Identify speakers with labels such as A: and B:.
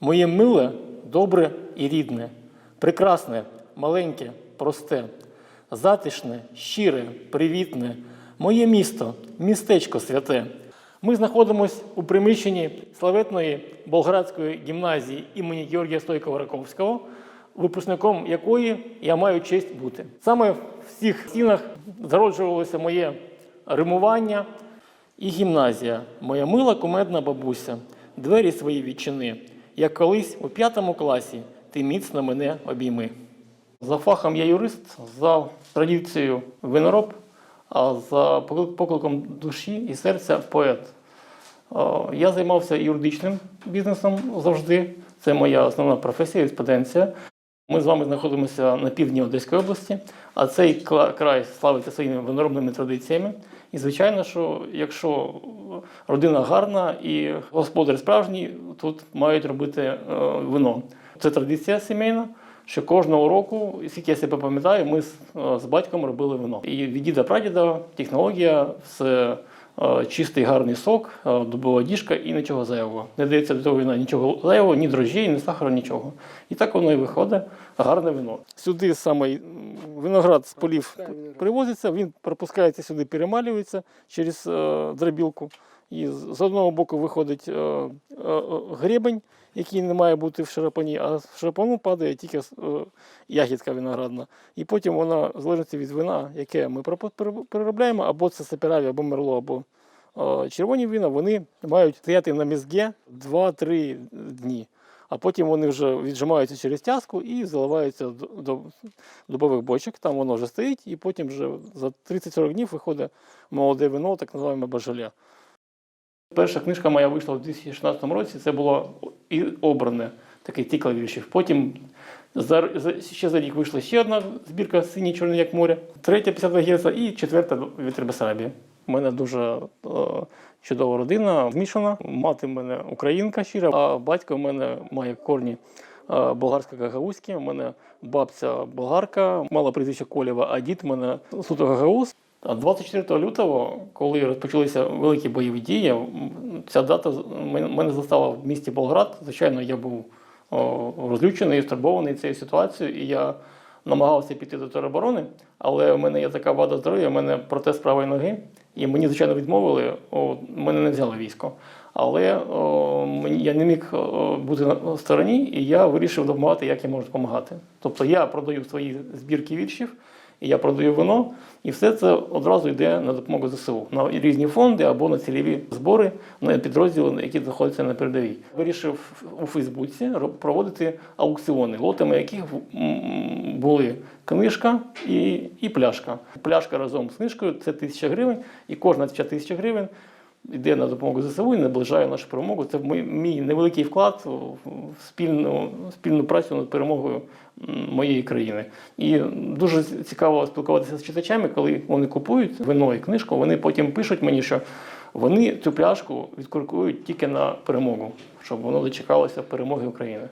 A: Моє миле, добре і рідне, прекрасне, маленьке, просте, затишне, щире, привітне, моє місто, містечко святе. Ми знаходимося у приміщенні славетної Болградської гімназії імені Георгія Стойкого Раковського, випускником якої я маю честь бути. Саме в цих стінах зароджувалося моє римування і гімназія, моя мила кумедна бабуся, двері свої відчини, як колись у п'ятому класі ти міцно мене обійми. За фахом я юрист, за традицією винороб, а за покликом душі і серця поет. Я займався юридичним бізнесом завжди. Це моя основна професія, юриспруденція. Ми з вами знаходимося на півдні Одеської області, а цей край славиться своїми виноробними традиціями. І звичайно, що якщо родина гарна і господар справжній, тут мають робити е, вино. Це традиція сімейна, що кожного року, скільки я себе пам'ятаю, ми з, е, батьком робили вино. І від діда прадіда технологія, все чистий гарний сок, е, дубова діжка і нічого зайвого. Не дається до того вина нічого зайвого, ні дрожжей, ні сахару, нічого. І так воно і виходить гарне вино. Сюди саме виноград з полів привозиться, він пропускається сюди, перемалюється через е, дробілку. І з одного боку виходить е, е, е, гребень, який не має бути в шарапані, а в шарапану падає тільки ягідка виноградна. І потім вона, в залежності від вина, яке ми переробляємо, або це сапераві, або мерло, або червоні вина, вони мають стояти на мізге 2-3 дні. А потім вони вже віджимаються через тязку і заливаються до дубових бочок. Там воно вже стоїть, і потім вже за 30-40 днів виходить молоде вино, так називаємо бажаля. Перша книжка моя вийшла у 2016 році. Це було і обране такий цикл віршів. Потім за, за, ще за рік вийшла ще одна збірка Синій чорний як море, третя 52 герца і четверта Вітер Бесарабії. У мене дуже е, чудова родина, змішана. Мати в мене українка щира, а батько в мене має корні е, болгарсько-гагаузькі. У мене бабця болгарка, мала прізвище Колєва, а дід в мене суто гагауз. А 24 лютого, коли розпочалися великі бойові дії, ця дата мене застала в місті Болград. Звичайно, я був розлючений, стурбований цією ситуацією, і я намагався піти до тероборони, але в мене є така вада здоров'я, в мене протез правої ноги, і мені, звичайно, відмовили, о, мене не взяли військо. Але о, я не міг бути на стороні, і я вирішив допомагати, як я можу допомагати. Тобто я продаю свої збірки віршів, і я продаю вино, і все це одразу йде на допомогу ЗСУ, на різні фонди або на цільові збори на підрозділи, які знаходяться на передовій. Вирішив у Фейсбуці проводити аукціони, лотами яких були книжка і, і пляшка. Пляшка разом з книжкою це тисяча гривень, і кожна ця тисяча гривень йде на допомогу ЗСУ і наближає нашу перемогу. Це мій, невеликий вклад в спільну, спільну працю над перемогою моєї країни. І дуже цікаво спілкуватися з читачами, коли вони купують вино і книжку, вони потім пишуть мені, що вони цю пляшку відкуркують тільки на перемогу, щоб воно дочекалося перемоги України.